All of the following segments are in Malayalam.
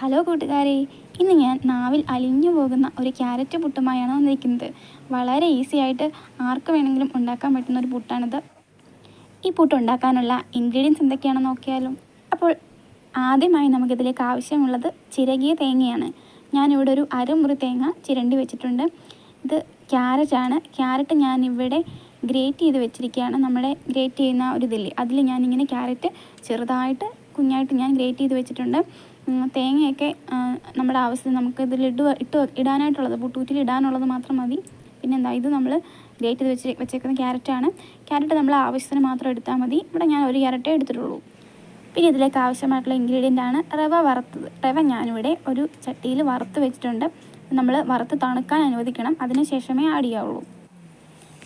ഹലോ കൂട്ടുകാരെ ഇന്ന് ഞാൻ നാവിൽ അലിഞ്ഞു പോകുന്ന ഒരു ക്യാരറ്റ് പുട്ടുമായാണ് വന്നിരിക്കുന്നത്. വളരെ ഈസി ആയിട്ട് ആർക്ക് വേണമെങ്കിലും ഉണ്ടാക്കാൻ പറ്റുന്ന ഒരു പുട്ടാണിത്. ഈ പുട്ട് ഉണ്ടാക്കാനുള്ള ഇൻഗ്രീഡിയൻസ് എന്തൊക്കെയാണെന്ന് നോക്കിയാലും അപ്പോൾ ആദ്യമായി നമുക്കിതിലേക്ക് ആവശ്യമുള്ളത് ചിരകിയ തേങ്ങയാണ്. ഞാനിവിടെ ഒരു അരമുറി തേങ്ങ ചിരണ്ടി വെച്ചിട്ടുണ്ട്. ഇത് ക്യാരറ്റാണ്. ക്യാരറ്റ് ഞാനിവിടെ ഗ്രേറ്റ് ചെയ്ത് വെച്ചിരിക്കുകയാണ്. നമ്മുടെ ഗ്രേറ്റ് ചെയ്യുന്ന ഒരു ഇതില്ലേ അതിൽ ഞാനിങ്ങനെ ക്യാരറ്റ് ചെറുതായിട്ട് കുഞ്ഞായിട്ട് ഞാൻ ഗ്രേറ്റ് ചെയ്ത് വെച്ചിട്ടുണ്ട്. തേങ്ങയൊക്കെ നമ്മുടെ ആവശ്യത്തിന് നമുക്ക് ഇതിൽ ഇട്ട് ഇട്ട് ഇടാനായിട്ടുള്ളത് പുട്ടൂറ്റിൽ ഇടാനുള്ളത് മാത്രം മതി. പിന്നെ എന്താ ഇത് നമ്മൾ ഗ്രേറ്റ് ചെയ്ത് വെച്ച് വെച്ചേക്കുന്ന ക്യാരറ്റാണ് ക്യാരറ്റ് നമ്മൾ ആവശ്യത്തിന് മാത്രം എടുത്താൽ മതി. ഇവിടെ ഞാൻ ഒരു ക്യാരറ്റേ എടുത്തിട്ടുള്ളൂ. പിന്നെ ഇതിലേക്ക് ആവശ്യമായിട്ടുള്ള ഇൻഗ്രീഡിയന്റ് ആണ് റവ വറുത്തത്. റവ ഞാനിവിടെ ഒരു ചട്ടിയിൽ വറുത്ത് വെച്ചിട്ടുണ്ട്. നമ്മൾ വറുത്ത് തണുക്കാൻ അനുവദിക്കണം. അതിനുശേഷമേ ആഡ് ചെയ്യാവുള്ളൂ.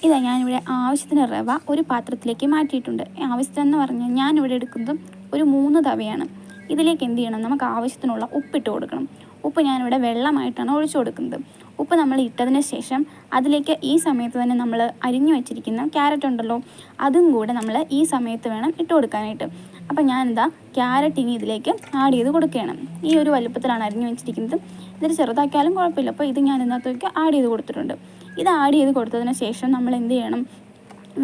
ഇതാ ഞാനിവിടെ ആവശ്യത്തിന് റവ ഒരു പാത്രത്തിലേക്ക് മാറ്റിയിട്ടുണ്ട്. ആവശ്യത്തിനെന്ന് പറഞ്ഞാൽ ഞാനിവിടെ എടുക്കുന്നത് ഒരു മൂന്ന് തവയാണ്. ഇതിലേക്ക് എന്ത് ചെയ്യണം? നമുക്ക് ആവശ്യത്തിനുള്ള ഉപ്പിട്ട് കൊടുക്കണം. ഉപ്പ് ഞാനിവിടെ വെള്ളമായിട്ടാണ് ഒഴിച്ചു കൊടുക്കുന്നത്. ഉപ്പ് നമ്മൾ ഇട്ടതിന് ശേഷം അതിലേക്ക് ഈ സമയത്ത് തന്നെ നമ്മൾ അരിഞ്ഞു വെച്ചിരിക്കുന്ന ക്യാരറ്റ് ഉണ്ടല്ലോ അതും കൂടെ നമ്മൾ ഈ സമയത്ത് വേണം ഇട്ട് കൊടുക്കാനായിട്ട്. അപ്പം ഞാനെന്താ ക്യാരറ്റ് ഇനി ഇതിലേക്ക് ആഡ് ചെയ്ത് കൊടുക്കുകയാണ്. ഈ ഒരു വലുപ്പത്തിലാണ് അരിഞ്ഞു വെച്ചിരിക്കുന്നത്. ഇതിൽ ചെറുതാക്കിയാലും കുഴപ്പമില്ല. അപ്പോൾ ഇത് ഞാൻ ഇതിനകത്തേക്ക് ആഡ് ചെയ്ത് കൊടുത്തിട്ടുണ്ട്. ഇത് ആഡ് ചെയ്ത് കൊടുത്തതിന് ശേഷം നമ്മൾ എന്ത് ചെയ്യണം?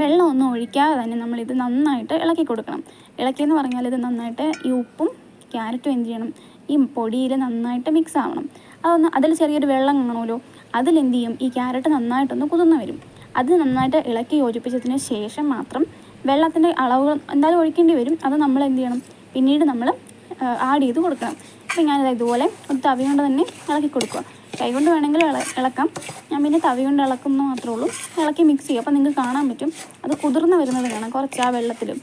വെള്ളമൊന്നും ഒഴിക്കാതെ തന്നെ നമ്മളിത് നന്നായിട്ട് ഇളക്കി കൊടുക്കണം. ഇളക്കിയെന്ന് പറഞ്ഞാൽ ഇത് നന്നായിട്ട് ഈ ഉപ്പും ക്യാരറ്റും എന്ത് ചെയ്യണം? ഈ പൊടിയിൽ നന്നായിട്ട് മിക്സ് ആവണം. അതൊന്ന് അതിൽ ചെറിയൊരു വെള്ളം കാണുമല്ലോ? അതിലെന്ത് ചെയ്യും? ഈ ക്യാരറ്റ് നന്നായിട്ടൊന്ന് കുതിർന്ന് വരും. അത് നന്നായിട്ട് ഇളക്കി യോജിപ്പിച്ചതിന് ശേഷം മാത്രം വെള്ളത്തിന്റെ അളവുകൾ എന്തായാലും ഒഴിക്കേണ്ടി വരും. അത് നമ്മൾ എന്ത് ചെയ്യണം? പിന്നീട് നമ്മൾ ആഡ് ചെയ്ത് കൊടുക്കണം. ഇപ്പം ഞാനിത് ഇതുപോലെ ഒരു തവി കൊണ്ട് തന്നെ ഇളക്കി കൊടുക്കുക. കൈ കൊണ്ട് വേണമെങ്കിൽ ഇള ഇളക്കാം. ഞാൻ പിന്നെ തവി കൊണ്ട് ഇളക്കുന്നു മാത്രമേ ഉള്ളൂ. ഇളക്കി മിക്സ് ചെയ്യും. അപ്പോൾ നിങ്ങൾക്ക് കാണാൻ പറ്റും. അത് കുതിർന്ന് വരുന്നത് കാണാം. കുറച്ച് ആ വെള്ളത്തിലും.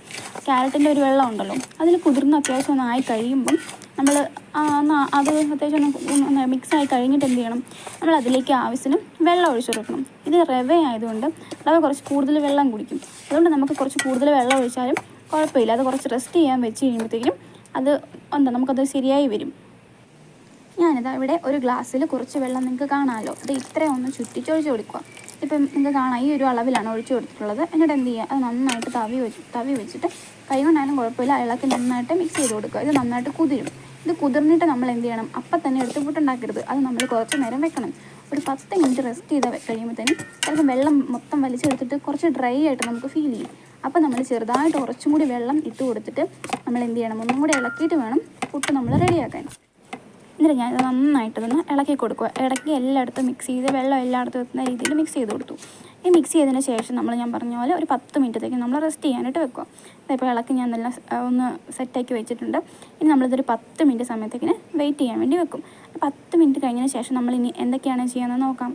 ക്യാരറ്റിന്റെ ഒരു വെള്ളം ഉണ്ടല്ലോ. അതിൽ കുതിർന്ന് അത്യാവശ്യം ഒന്ന് ആയി കഴിയുമ്പം നമ്മൾ അത് അത്യാവശ്യം ഒന്ന് മിക്സ് ആയി കഴിഞ്ഞിട്ട് എന്ത് ചെയ്യണം? നമ്മൾ അതിലേക്ക് ആവശ്യത്തിന് വെള്ളം ഒഴിച്ചു കൊടുക്കണം. ഇത് റവ ആയതുകൊണ്ട് റവ കുറച്ച് കൂടുതൽ വെള്ളം കുടിക്കും. അതുകൊണ്ട് നമുക്ക് കുറച്ച് കൂടുതൽ വെള്ളം ഒഴിച്ചാലും കുഴപ്പമില്ല. അത് കുറച്ച് റെസ്റ്റ് ചെയ്യാൻ വെച്ച് കഴിയുമ്പോഴത്തേക്കും അത് എന്താ നമുക്കത് ശരിയായി വരും. ഞാനിതാ ഇവിടെ ഒരു ഗ്ലാസ്സിൽ കുറച്ച് വെള്ളം നിങ്ങൾക്ക് കാണാമല്ലോ. അത് ഇത്രയും ഒന്ന് ചുറ്റിച്ചൊഴിച്ച് കൊടുക്കുക. ഇപ്പം നിങ്ങൾക്ക് കാണാം ഈ ഒരു അളവിലാണ് ഒഴിച്ചു കൊടുത്തിട്ടുള്ളത്. എന്നിട്ട് എന്ത് ചെയ്യുക? അത് നന്നായിട്ട് തവി വെച്ച് തവി വെച്ചിട്ട് കൈ കൊണ്ടായാലും കുഴപ്പമില്ല. ഇളക്കി നന്നായിട്ട് മിക്സ് ചെയ്ത് കൊടുക്കുക. ഇത് നന്നായിട്ട് കുതിരും. ഇത് കുതിർന്നിട്ട് നമ്മൾ എന്ത് ചെയ്യണം? അപ്പം തന്നെ എടുത്ത് പുട്ടുണ്ടാക്കരുത്. അത് നമ്മൾ കുറച്ച് നേരം വെക്കണം. ഒരു പത്ത് മിനിറ്റ് റെസ്റ്റ് ചെയ്ത് കഴിയുമ്പോൾ തന്നെ ചിലപ്പോൾ വെള്ളം മൊത്തം വലിച്ചെടുത്തിട്ട് കുറച്ച് ഡ്രൈ ആയിട്ട് നമുക്ക് ഫീൽ ചെയ്യും. അപ്പോൾ നമ്മൾ ചെറുതായിട്ട് കുറച്ചും കൂടി വെള്ളം ഇട്ട് കൊടുത്തിട്ട് നമ്മൾ എന്ത് ചെയ്യണം? ഒന്നും കൂടി ഇളക്കിയിട്ട് വേണം പുട്ട് നമ്മൾ റെഡിയാക്കാൻ എന്നിട്ട് ഞാൻ നന്നായിട്ടൊന്ന് ഇളക്കി കൊടുക്കുക. ഇടയ്ക്ക് എല്ലായിടത്തും മിക്സ് ചെയ്ത് വെള്ളം എല്ലായിടത്തും എത്തുന്ന രീതിയിൽ മിക്സ് ചെയ്ത് കൊടുത്തു. ഈ മിക്സ് ചെയ്തതിന് ശേഷം നമ്മൾ ഞാൻ പറഞ്ഞ പോലെ ഒരു പത്ത് മിനിറ്റത്തേക്ക് നമ്മൾ റെസ്റ്റ് ചെയ്യാനായിട്ട് വെക്കുക. ഇതിപ്പോൾ ഇളക്കി ഞാൻ നല്ല ഒന്ന് സെറ്റാക്കി വെച്ചിട്ടുണ്ട്. ഇനി നമ്മളിതൊരു പത്ത് മിനിറ്റ് സമയത്തേക്കിന് വെയിറ്റ് ചെയ്യാൻ വേണ്ടി വെക്കും. പത്ത് മിനിറ്റ് കഴിഞ്ഞതിന് ശേഷം നമ്മൾ ഇനി എന്തൊക്കെയാണ് ചെയ്യുന്നത് നോക്കാം.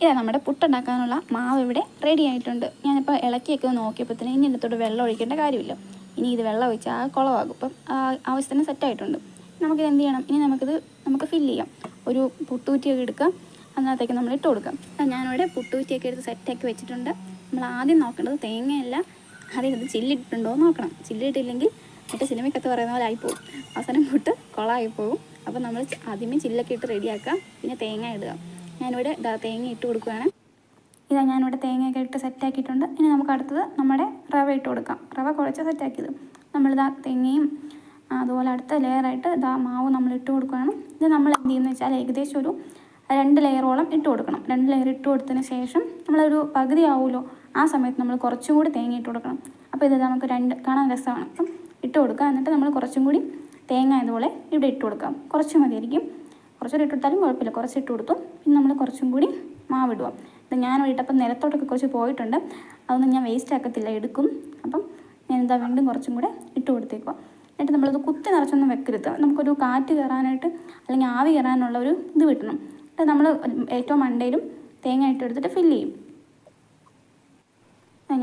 ഇതാ നമ്മുടെ പുട്ടുണ്ടാക്കാനുള്ള മാവ് ഇവിടെ റെഡി ആയിട്ടുണ്ട്. ഞാനിപ്പോൾ ഇളക്കിയൊക്കെ നോക്കിയപ്പോഴത്തേന് ഇനി ഇതിനകത്തോട്ട് വെള്ളം ഒഴിക്കേണ്ട കാര്യമില്ല. ഇനി ഇത് വെള്ളം ഒഴിച്ചാൽ കുളമാകും. ഇപ്പം ആ ആവശ്യത്തിന് സെറ്റായിട്ടുണ്ട് നമുക്കിത് എന്ത് ചെയ്യണം ഇനി നമുക്കിത് നമുക്ക് ഫില്ല് ചെയ്യാം. ഒരു പുട്ടുകുറ്റിയൊക്കെ എടുക്കാം. അതിനകത്തേക്ക് നമ്മൾ ഇട്ട് കൊടുക്കാം. ഞാനിവിടെ പുട്ടുകുറ്റിയൊക്കെ എടുത്ത് സെറ്റാക്കി വെച്ചിട്ടുണ്ട്. നമ്മൾ ആദ്യം നോക്കേണ്ടത് തേങ്ങയല്ല. ഇത് ചില്ലിട്ടുണ്ടോ എന്ന് നോക്കണം. ചില്ലിട്ടില്ലെങ്കിൽ മറ്റേ സിനിമയ്ക്കകത്ത് പറയുന്ന പോലെ ആയിപ്പോവും. അവസാനം പുട്ട് കുളമായി പോകും അപ്പോൾ നമ്മൾ ആദ്യമേ ചില്ലൊക്കെ ഇട്ട് റെഡിയാക്കാം പിന്നെ തേങ്ങ ഇടുക. ഞാനിവിടെ തേങ്ങ ഇട്ട് കൊടുക്കുകയാണ് ഇതാ ഞാനിവിടെ തേങ്ങയൊക്കെ ഇട്ട് സെറ്റാക്കിയിട്ടുണ്ട് ഇനി നമുക്ക് അടുത്തത് നമ്മുടെ റവ ഇട്ട് കൊടുക്കാം. റവ കുഴച്ച് സെറ്റാക്കിയത് നമ്മളിതാ തേങ്ങയും അതുപോലെ അടുത്ത ലെയറായിട്ട് ഇതാ മാവ് നമ്മൾ ഇട്ട് കൊടുക്കുകയാണ്. ഇത് നമ്മൾ എന്ത് ചെയ്യുന്നത് വെച്ചാൽ ഏകദേശം ഒരു രണ്ട് ലെയറോളം ഇട്ട് കൊടുക്കണം. രണ്ട് ലെയർ ഇട്ട് കൊടുത്തതിന് ശേഷം നമ്മളൊരു പകുതി ആവുമല്ലോ ആ സമയത്ത് നമ്മൾ കുറച്ചും കൂടി തേങ്ങ ഇട്ട് കൊടുക്കണം. അപ്പോൾ ഇത് നമുക്ക് രണ്ട് കാണാൻ രസമാണ്. അപ്പം ഇട്ട് കൊടുക്കുക. എന്നിട്ട് നമ്മൾ കുറച്ചും കൂടി തേങ്ങ ഇതുപോലെ ഇവിടെ ഇട്ട് കൊടുക്കാം. കുറച്ച് മതിയായിരിക്കും. കുറച്ചുകൂടി ഇട്ട് കൊടുത്താലും കുഴപ്പമില്ല. കുറച്ച് ഇട്ട് കൊടുത്തു. പിന്നെ നമ്മൾ കുറച്ചും കൂടി മാവിടുക ഇത് ഞാൻ ഇട്ടപ്പം നിലത്തോട്ടൊക്കെ കുറച്ച് പോയിട്ടുണ്ട്. അതൊന്നും ഞാൻ വേസ്റ്റ് ആക്കത്തില്ല. എടുക്കും. അപ്പം ഞാൻ എന്താ വീണ്ടും കുറച്ചും കൂടെ ഇട്ട് കൊടുത്തേക്കുക. എന്നിട്ട് നമ്മളത് കുത്തി നിറച്ചൊന്നും വെക്കരുത്. നമുക്കൊരു കാറ്റ് കയറാനായിട്ട് അല്ലെങ്കിൽ ആവി കയറാനുള്ള ഒരു ഇത് കിട്ടണം. എന്നിട്ട് നമ്മൾ ഏറ്റവും മണ്ടയിലും തേങ്ങ ഇട്ട് എടുത്തിട്ട് ഫില്ല് ചെയ്യും.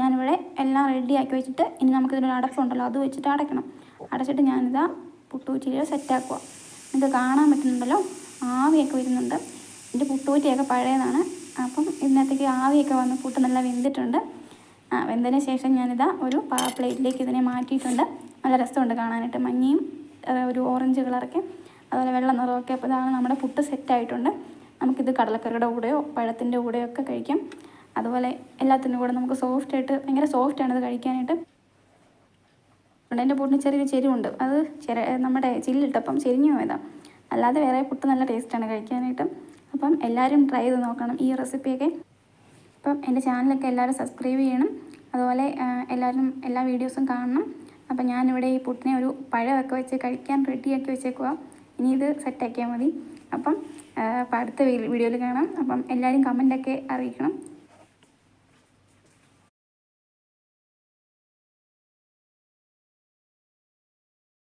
ഞാനിവിടെ എല്ലാം റെഡി ആക്കി വെച്ചിട്ട് ഇനി നമുക്കിതിനൊരു അടപ്പുണ്ടല്ലോ അത് വെച്ചിട്ട് അടയ്ക്കണം. അടച്ചിട്ട് ഞാനിതാ പുട്ടുകുറ്റിയിൽ സെറ്റാക്കുക നിങ്ങൾക്ക് കാണാൻ പറ്റുന്നുണ്ടല്ലോ ആവിയൊക്കെ വരുന്നുണ്ട്. എന്റെ പുട്ടുകുറ്റിയൊക്കെ പഴയതാണ്. അപ്പം ഇതിനകത്തേക്ക് ആവിയൊക്കെ വന്ന് പുട്ട് നല്ല വെന്തിട്ടുണ്ട്. ആ വെന്തതിന് ശേഷം ഞാനിതാ ഒരു പാ പ്ലേറ്റിലേക്ക് ഇതിനെ മാറ്റിയിട്ടുണ്ട്. നല്ല രസമുണ്ട് കാണാനായിട്ട്. മഞ്ഞയും ഒരു ഓറഞ്ച് കളറൊക്കെ അതുപോലെ വെള്ള നിറമൊക്കെ. അപ്പോൾ ഇതാണ് നമ്മുടെ പുട്ട് സെറ്റായിട്ടുണ്ട്. നമുക്കിത് കടലക്കറിയുടെ കൂടെയോ പഴത്തിന്റെ കൂടെയോ ഒക്കെ കഴിക്കാം. അതുപോലെ എല്ലാത്തിന്റെ കൂടെ നമുക്ക് സോഫ്റ്റ് ആയിട്ട് ഭയങ്കര സോഫ്റ്റ് ആണ് ഇത് കഴിക്കാനായിട്ട് എന്റെ പുട്ടിന് ചെറിയൊരു ചെരിവുണ്ട്. അത് ചെറ നമ്മുടെ ചില്ലിട്ടപ്പം ചെരിഞ്ഞു പോയതാണ് അല്ലാതെ വേറെ പുട്ട് നല്ല ടേസ്റ്റാണ് കഴിക്കാനായിട്ട്. അപ്പം എല്ലാവരും ട്രൈ ചെയ്ത് നോക്കണം ഈ റെസിപ്പിയൊക്കെ. അപ്പം എന്റെ ചാനലൊക്കെ എല്ലാവരും സബ്സ്ക്രൈബ് ചെയ്യണം. അതുപോലെ എല്ലാവരും എല്ലാ വീഡിയോസും കാണണം. അപ്പം ഞാനിവിടെ ഈ പുട്ടിനെ ഒരു പഴമൊക്കെ വെച്ച് കഴിക്കാൻ റെഡിയാക്കി വെച്ചേക്കുക ഇനി ഇത് സെറ്റാക്കിയാൽ മതി. അപ്പം അടുത്ത വീഡിയോയിൽ കാണാം. അപ്പം എല്ലാവരും കമന്റൊക്കെ അറിയിക്കണം.